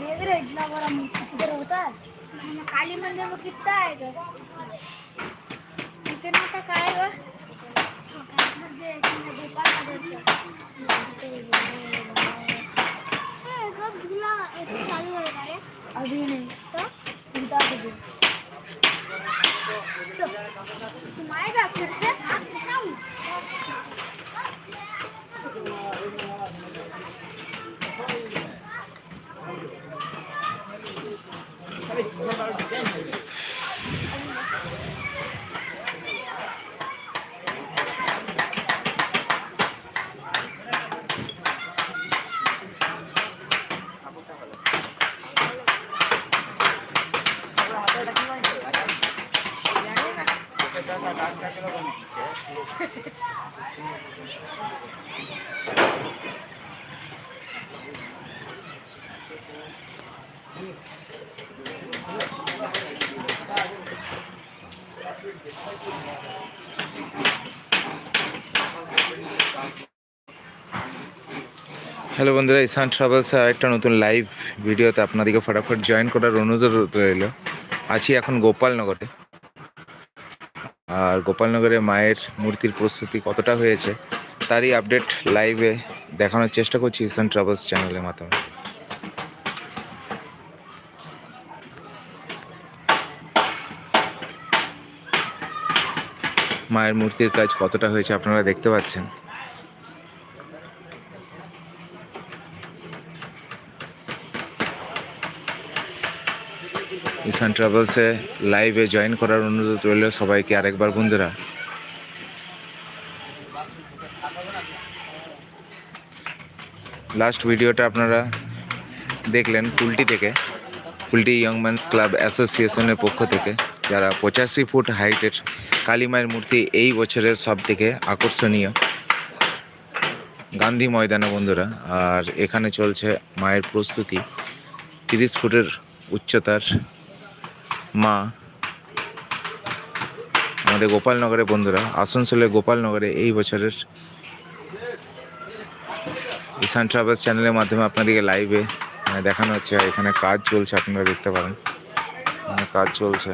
देख रहे इतना बड़ा इधर होता है काली मंदिर में कितना आएगा कितना तक आएगा अभी नहीं. तो? बता दो तुम आएगा फिर से कैसा हूँ Bye. হ্যালো বন্ধুরা, ইসান ট্রাভেলসের আরেকটা নতুন লাইভ ভিডিওতে আপনাদেরকে ফটাফট জয়েন করার অনুরোধ রইল। আছি এখন গোপালনগরে। আর গোপালনগরে মায়ের মূর্তির প্রস্তুতি কতটা হয়েছে, তারই আপডেট লাইভে দেখানোর চেষ্টা করছি ইসান ট্রাভেলস চ্যানেলের মাধ্যমে। মায়ের মূর্তির কাজ কতটা হয়েছে আপনারা দেখতে পাচ্ছেন। ইসান ট্রাভেলসে লাইভে জয়েন করার অনুরোধ রইল সবাইকে আরেকবার বন্ধুরা। লাস্ট ভিডিওটা আপনারা দেখলেন কুলটি থেকে। কুলটি ইয়ং ম্যানস ক্লাব অ্যাসোসিয়েশনের পক্ষ থেকে। যারা পঁচাশি ফুট হাইটের কালীমায়ের মূর্তি এই বছরের সব থেকে আকর্ষণীয়। গান্ধী ময়দানে বন্ধুরা, আর এখানে চলছে মায়ের প্রস্তুতি। তিরিশ ফুটের উচ্চতার মা। আমাদের গোপালনগরে বন্ধুরা আসানসোলের গোপালনগরে এই বছরের ইসান ট্রাভেলস চ্যানেলের মাধ্যমে আপনাদেরকে লাইভে মানে দেখানো হচ্ছে এখানে কাজ চলছে, আপনারা দেখতে পারেন। কাজ চলছে।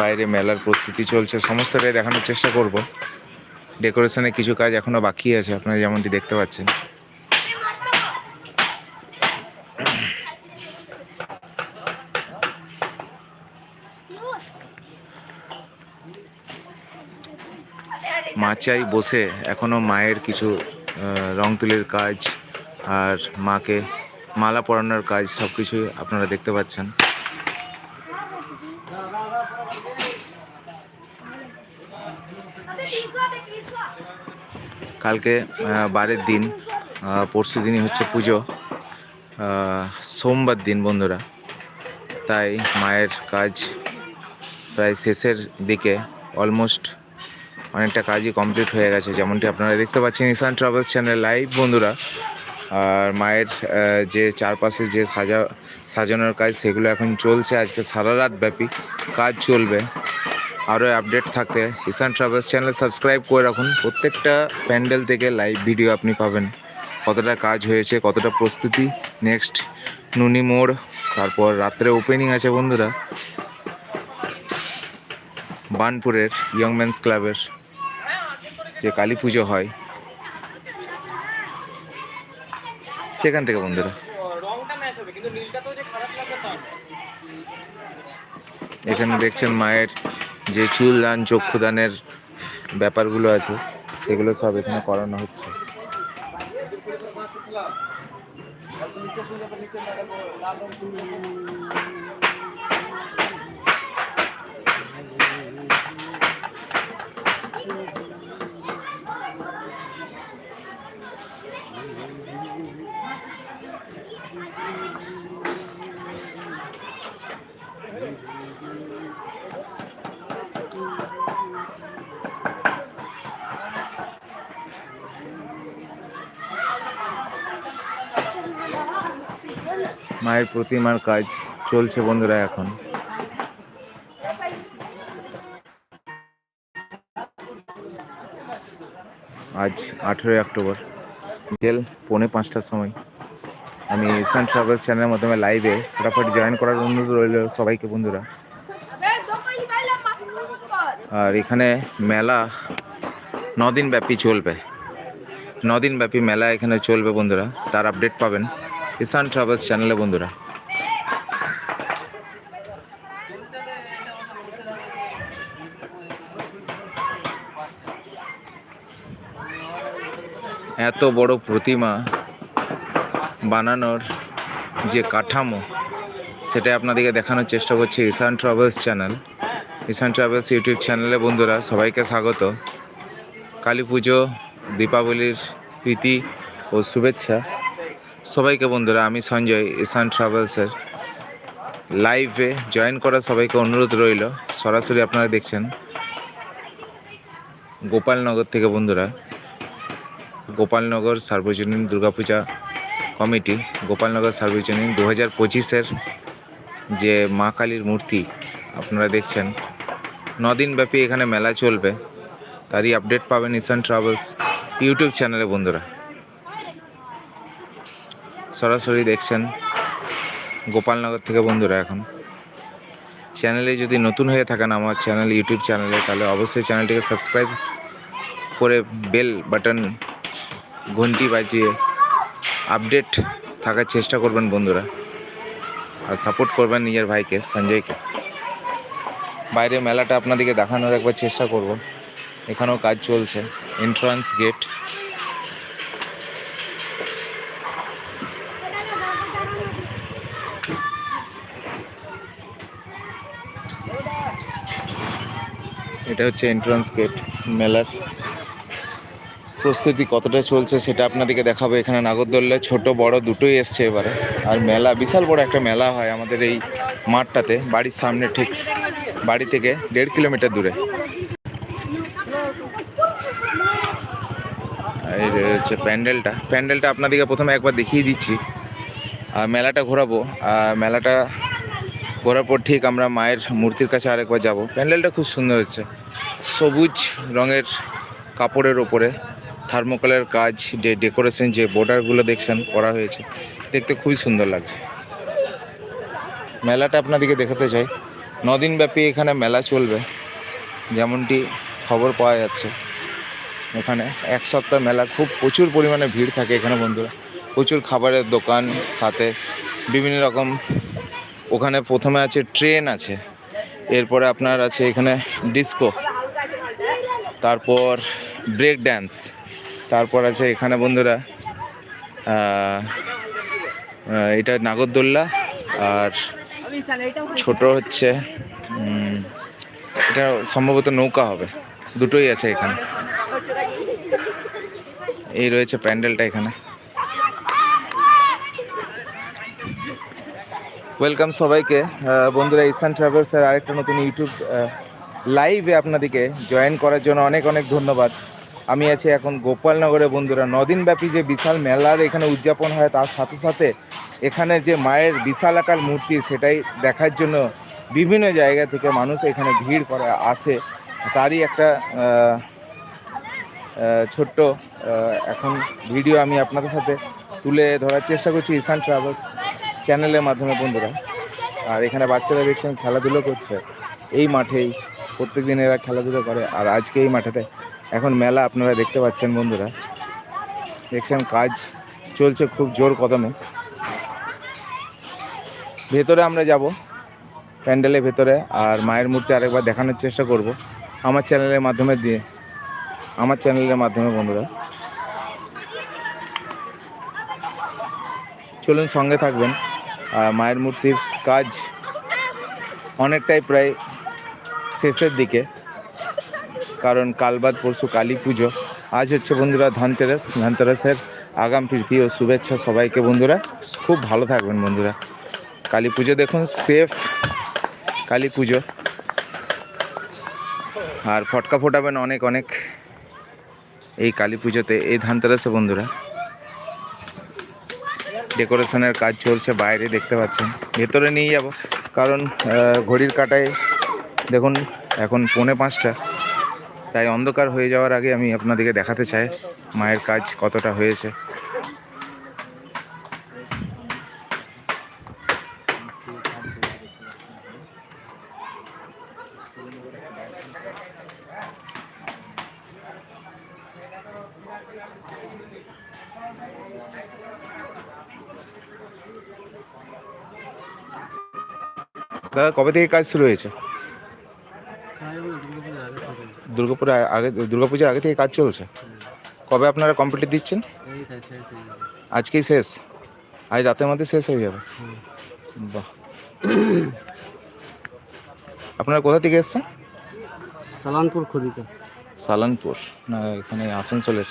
বাইরে মেলার প্রস্তুতি চলছে, সমস্তটাই দেখানোর চেষ্টা করব। ডেকোরেশনের কিছু কাজ এখনও বাকি আছে, আপনারা যেমনটি দেখতে পাচ্ছেন। মাচাই বসে এখনও মায়ের কিছু রং তুলির কাজ আর মাকে মালা পরানোর কাজ সব কিছুই আপনারা দেখতে পাচ্ছেন। কালকে বারের দিন পরশু দিনই হচ্ছে পুজো সোমবার দিন বন্ধুরা। তাই মায়ের কাজ প্রায় শেষের দিকে অলমোস্ট অনেকটা কাজই কমপ্লিট হয়ে গেছে। যেমনটি আপনারা দেখতে পাচ্ছেন ইসান ট্রাভেলস চ্যানেল লাইভ বন্ধুরা। আর মায়ের যে চারপাশে যে সাজা, সাজানোর কাজ, সেগুলো এখন চলছে। আজকে সারা রাত ব্যাপী কাজ চলবে। আরও আপডেট থাকতে ইসান ট্রাভেলস চ্যানেল সাবস্ক্রাইব করে রাখুন। প্রত্যেকটা প্যান্ডেল থেকে লাইভ ভিডিও আপনি পাবেন। কতটা কাজ হয়েছে, কতটা প্রস্তুতি নেক্সট নুনি মোড়, তারপর রাত্রে ওপেনিং আছে বন্ধুরা। বানপুরের ইয়ং ম্যানস ক্লাবের যে কালী পুজো হয় সেখান থেকে বন্ধুরা এখানে দেখছেন মায়ের যে চুল দান চক্ষুদানের ব্যাপারগুলো আছে সেগুলো সব এখানে করানো হচ্ছে মায়ের প্রতিমার কাজ চলছে বন্ধুরা এখন। আজ আঠেরোই অক্টোবর। বিকেল পৌনে পাঁচটার সময়। আমি ইসান ট্রাভেলস চ্যানেলের মাধ্যমে লাইভে ফটাফট জয়েন করার অনুরোধ রইল সবাইকে বন্ধুরা। আর এখানে মেলা দিন ব্যাপী চলবে। নদিন ব্যাপী মেলা এখানে চলবে বন্ধুরা। তার আপডেট পাবেন। ইসান ট্রাভেলস চ্যানেলে বন্ধুরা। এত বড় প্রতিমা বানানোর যে কাঠামো সেটা আপনাদেরকে দেখানোর চেষ্টা করছে Ishan travels channel. Ishan travels YouTube চ্যানেলে বন্ধুরা সবাইকে স্বাগত। কালী পুজো, দীপাবলির প্রীতি ও শুভেচ্ছা। সবাইকে বন্ধুরা, আমি সঞ্জয় ইসান ট্রাভেলসের লাইভে জয়েন করা সবাইকে অনুরোধ রইল। সরাসরি আপনারা দেখছেন গোপালনগর থেকে বন্ধুরা। গোপালনগর সার্বজনীন দুর্গাপূজা কমিটি, গোপালনগর সার্বজনীন দু হাজার পঁচিশের যে মা কালীর মূর্তি আপনারা দেখছেন। দিন ব্যাপী এখানে মেলা চলবে, তারই আপডেট পাবেন ইসান ট্রাভেলস ইউটিউব চ্যানেলে বন্ধুরা। সরাসরি দেখছেন গোপালনগর থেকে বন্ধুরা এখন। চ্যানেলে যদি নতুন হয়ে থাকেন আমার চ্যানেল, ইউটিউব চ্যানেলে, তাহলে অবশ্যই চ্যানেলটিকে সাবস্ক্রাইব করে বেল বাটন, ঘন্টি বাজিয়ে আপডেট থাকার চেষ্টা করবেন বন্ধুরা। আর সাপোর্ট করবেন নিজের ভাইকে, সঞ্জয়কে। বাইরে মেলাটা আপনাদেরকে দেখানোর একবার চেষ্টা করব। এখানেও কাজ চলছে এন্ট্রান্স গেট এটা হচ্ছে এন্ট্রান্স গেট মেলার। প্রস্তুতি কতটা চলছে সেটা আপনাদেরকে দেখাবো এখানে নাগরদোল্লা ছোট, বড় দুটোই এসছে এবারে। আর মেলা, বিশাল বড় একটা মেলা হয় আমাদের এই মাঠটাতে, বাড়ির সামনে ঠিক বাড়ি থেকে দেড় কিলোমিটার দূরে। হচ্ছে প্যান্ডেলটা। প্যান্ডেলটা আপনাদেরকে প্রথমে একবার দেখিয়ে দিচ্ছি। আর মেলাটা ঘোরাবো। আর মেলাটা ঘোরার পর ঠিক আমরা মায়ের মূর্তির কাছে আরেকবার যাব। প্যান্ডেলটা খুব সুন্দর হচ্ছে। সবুজ রঙের কাপড়ের ওপরে থার্মোকলের কাজ যে ডেকোরেশন, যে বর্ডারগুলো দেখছেন, করা হয়েছে। দেখতে খুবই সুন্দর লাগছে। মেলাটা আপনাদেরকে দেখাতে চাই। নদিন ব্যাপী এখানে মেলা চলবে। যেমনটি খবর পাওয়া যাচ্ছে। এখানে এক সপ্তাহ মেলা, খুব প্রচুর পরিমাণে ভিড় থাকে এখানে বন্ধুরা। প্রচুর খাবারের দোকান, সাথে বিভিন্ন রকম ওখানে প্রথমে আছে ট্রেন আছে, এরপরে আপনার আছে এখানে ডিস্কো, তারপর ব্রেক ড্যান্স, তারপর আছে এখানে বন্ধুরা এটা নাগরদোল্লা, আর ছোট হচ্ছে এটা সম্ভবত নৌকা হবে, দুটোই আছে এখানে। এই রয়েছে প্যান্ডেলটা এখানে। ওয়েলকাম সবাইকে। বন্ধুরা ইসান ট্রাভেলসের আরেকটা নতুন ইউটিউব লাইভে আপনাদেরকে জয়েন করার জন্য অনেক অনেক ধন্যবাদ। আমি আছি এখন গোপালনগরে বন্ধুরা নদিন ব্যাপী যে বিশাল মেলার এখানে উদযাপন হয়, তার সাথে সাথে এখানে যে মায়ের বিশাল আকার মূর্তি, সেটাই দেখার জন্য বিভিন্ন জায়গা থেকে মানুষ এখানে ভিড় করে আসে। তারই একটা ছোট্ট এখন ভিডিও আমি আপনাদের সাথে তুলে ধরার চেষ্টা করছি ইসান ট্রাভেলস চ্যানেলের মাধ্যমে বন্ধুরা। আর এখানে বাচ্চারা দেখছেন খেলাধুলো করছে। এই মাঠেই প্রত্যেক দিন এরা খেলাধুলো করে। আর আজকে এই মাঠেতে এখন মেলা আপনারা দেখতে পাচ্ছেন বন্ধুরা। দেখছেন কাজ চলছে খুব জোর কদমে। ভেতরে আমরা যাব, প্যান্ডেলের ভেতরে। আর মায়ের মূর্তি আরেকবার দেখানোর চেষ্টা করব। আমার চ্যানেলের মাধ্যমে দিয়ে আমার চ্যানেলের মাধ্যমে বন্ধুরা। চলুন সঙ্গে থাকবেন। মায়ের মূর্তির কাজ অনেকটাই প্রায় শেষের দিকে। কারণ কাল বাদ পরশু কালী পুজো। আজ হচ্ছে বন্ধুরা ধনতেরাস। ধনতেরাসের আগাম প্রীতি ও শুভেচ্ছা সবাইকে বন্ধুরা। খুব ভালো থাকবেন বন্ধুরা। কালী পুজো দেখুন, সেফ কালী পুজো। আর ফটকা ফোটাবেন অনেক অনেক এই কালী পুজোতে, এই ধানতেরাসে বন্ধুরা। ডেকোরেশনের কাজ চলছে বাইরে, দেখতে পাচ্ছেন। ভেতরে নিয়ে যাব, কারণ ঘড়ির কাটায়, দেখুন, এখন পৌনে পাঁচটা। তাই অন্ধকার হয়ে যাওয়ার আগে আমি আপনাদেরকে দেখাতে চাই মায়ের কাজ কতটা হয়েছে। কবে থেকে কাজ শুরু হয়েছে? দুর্গাপুরে আগে দুর্গাপূজার আগে থেকে কাজ চলছে? কবে আপনারা কমপ্লিট দিচ্ছেন? আজকেই শেষ? আজ রাতের মধ্যে শেষ হয়ে যাবে? বাহ। আপনারা কোথা থেকে এসছেন? সালানপুর খদিকা সালানপুর না এখানে আসানসোলের।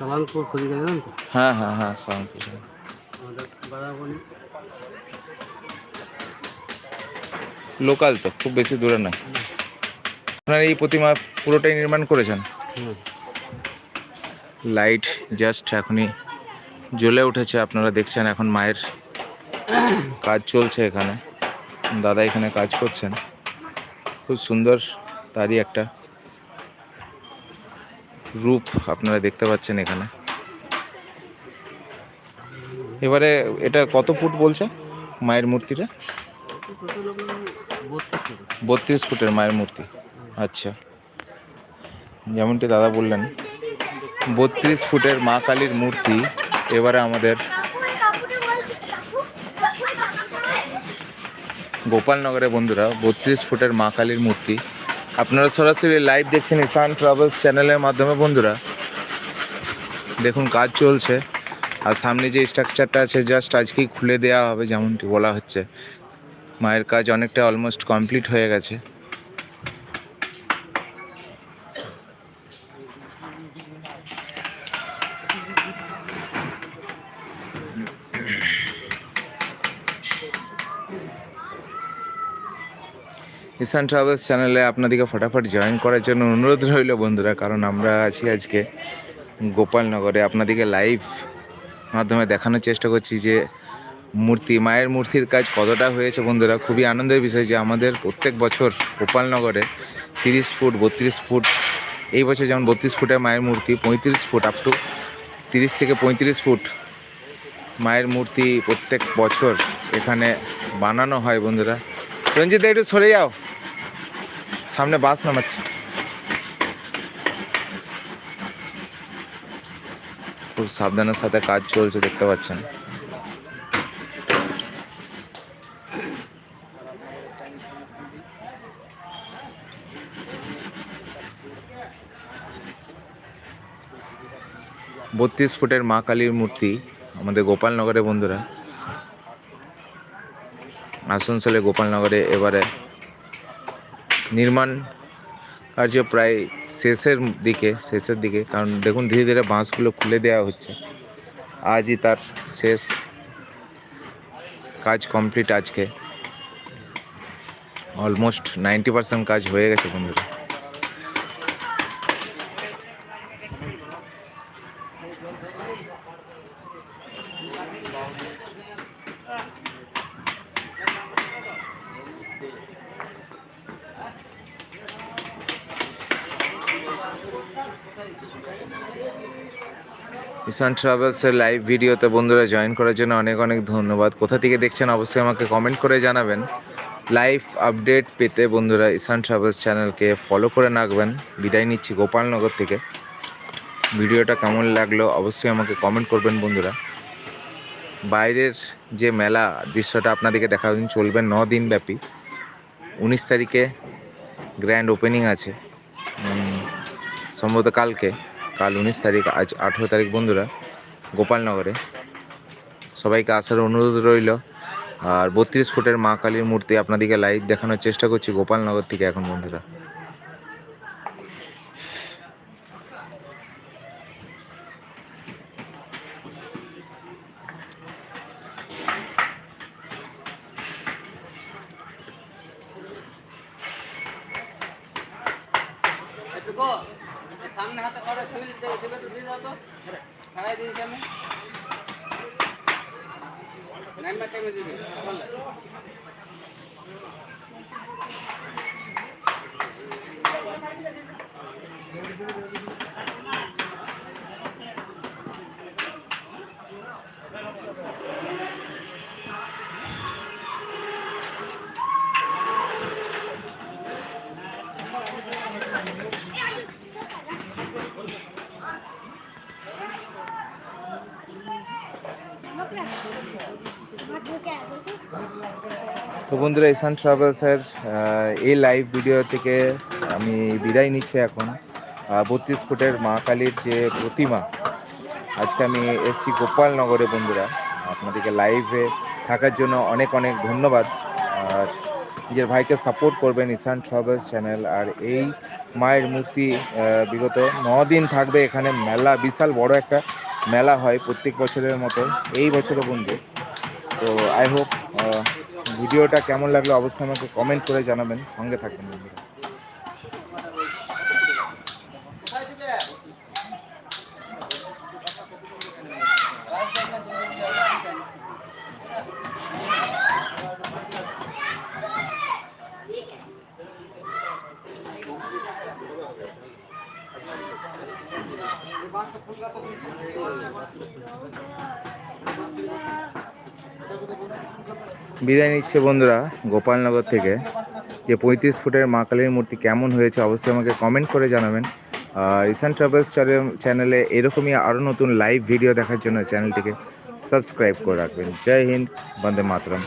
সালানপুর খদিকা জানেন তো? হ্যাঁ হ্যাঁ হ্যাঁ সালানপুর আমাদের লোকাল তো খুব বেশি দূরে নয়। আপনার এই প্রতিমা পুরোটাই নির্মাণ করেছেন? লাইট জাস্ট এখনই জ্বলে উঠেছে আপনারা দেখছেন এখন মায়ের কাজ চলছে এখানে। দাদা এখানে কাজ করছেন। খুব সুন্দর তারই একটা রূপ আপনারা দেখতে পাচ্ছেন এখানে। এবারে এটা কত ফুট বলছে মায়ের মূর্তিটা? বত্রিশ ফুটের মায়ের মূর্তি। আচ্ছা। যেমনটি দাদা বললেন, বত্রিশ ফুটের মা কালীর মূর্তি এবারে আমাদের গোপালনগরে বন্ধুরা, বত্রিশ ফুটের মা কালীর মূর্তি আপনারা সরাসরি লাইভ দেখছেন ইসান ট্রাভেলস চ্যানেলের মাধ্যমে, বন্ধুরা। দেখুন, কাজ চলছে। আর সামনে যে স্ট্রাকচারটা আছে জাস্ট আজকেই খুলে দেওয়া হবে, যেমনটি বলা হচ্ছে। মায়ের কাজ অনেকটা অলমোস্ট কমপ্লিট হয়ে গেছে। ইসান ট্রাভেলস চ্যানেলে আপনাদেরকে ফটাফট জয়েন করার জন্য অনুরোধ রইল বন্ধুরা, কারণ আমরা আছি আজকে গোপালনগরে। আপনাদেরকে লাইভ মাধ্যমে দেখানোর চেষ্টা করছি যে মূর্তি, মায়ের মূর্তির কাজ কতটা হয়েছে বন্ধুরা। খুবই আনন্দের বিষয় যে আমাদের প্রত্যেক বছর গোপালনগরে তিরিশ ফুট, বত্রিশ ফুট, এই বছর যেমন বত্রিশ ফুটের মায়ের মূর্তি, পঁয়ত্রিশ ফুট আপ টু তিরিশ থেকে পঁয়ত্রিশ ফুট মায়ের মূর্তি প্রত্যেক বছর এখানে বানানো হয় বন্ধুরা। রঞ্জিত একটু সরে যাও। সামনে বাস নামাচ্ছে। খুব সাবধানের সাথে কাজ চলছে, দেখতে পাচ্ছেন। বত্রিশ ফুটের মা কালীর মূর্তি আমাদের গোপালনগরে বন্ধুরা। আসানসোলে গোপালনগরে এবারে নির্মাণ কার্য প্রায় শেষের দিকে শেষের দিকে। কারণ দেখুন, ধীরে ধীরে বাঁশগুলো খুলে দেওয়া হচ্ছে। আজই তার শেষ কাজ কমপ্লিট আজকে। অলমোস্ট নাইনটি পার্সেন্ট কাজ হয়ে গেছে বন্ধুরা। ইসান ট্রাভেলসের লাইভ ভিডিওতে বন্ধুরা জয়েন করার জন্য অনেক অনেক ধন্যবাদ। কোথা থেকে দেখছেন অবশ্যই আমাকে কমেন্ট করে জানাবেন। লাইভ আপডেট পেতে বন্ধুরা ইসান ট্রাভেলস চ্যানেলকে ফলো করে রাখবেন। বিদায় নিচ্ছি গোপালনগর থেকে। ভিডিওটা কেমন লাগল অবশ্যই আমাকে কমেন্ট করবেন বন্ধুরা। বাইরের যে মেলা দৃশ্যটা আপনাদেরকে দেখাদিন চলবে ন দিন ব্যাপী। উনিশ তারিখে গ্র্যান্ড ওপেনিং আছে। সম্ভবত কালকে। কাল উনিশ তারিখ, আজ আঠেরো তারিখ বন্ধুরা, গোপালনগরে। সবাইকে আসার অনুরোধ রইল। আর বত্রিশ ফুটের মা কালীর মূর্তি আপনাদেরকে লাইভ দেখানোর চেষ্টা করছি গোপালনগর থেকে এখন বন্ধুরা। হাতে করে ফুল দেবে তো দিয়ে দাও তো ছাড়াই বললে Thank you. তো বন্ধুরা ইসান ট্রাভেলসের এই লাইভ ভিডিও থেকে আমি বিদায় নিচ্ছি এখন। বত্রিশ ফুটের মা কালীর যে প্রতিমা, আজকে আমি এসছি গোপালনগরে বন্ধুরা। আপনাদেরকে লাইভে থাকার জন্য অনেক অনেক ধন্যবাদ। আর নিজের ভাইকে সাপোর্ট করবেন ইসান ট্রাভেলস চ্যানেল আর এই মায়ের মূর্তি বিগত দিন থাকবে এখানে মেলা, বিশাল বড় একটা মেলা হয় প্রত্যেক বছরের মতো। এই বছরও বন্ধু। তো আই হোপ ভিডিওটা কেমন লাগল অবশ্যই আমাকে কমেন্ট করে জানাবেন। সঙ্গে থাকবেন বন্ধুরা কোথায় দিবে রাস্তা না তুমি দিলে আমি জানি এই বাসটা ফুলটা তো বিদায় নিচ্ছে বন্ধুরা গোপালনগর থেকে। যে পঁয়ত্রিশ ফুটের মা কালীর মূর্তি কেমন হয়েছে অবশ্যই আমাকে কমেন্ট করে জানাবেন। আর ইসান ট্রাভেলস চ্যানেলে এরকমই আরও নতুন লাইভ ভিডিও দেখার জন্য চ্যানেলটিকে সাবস্ক্রাইব করে রাখবেন। জয় হিন্দ, বন্দে মাতরম।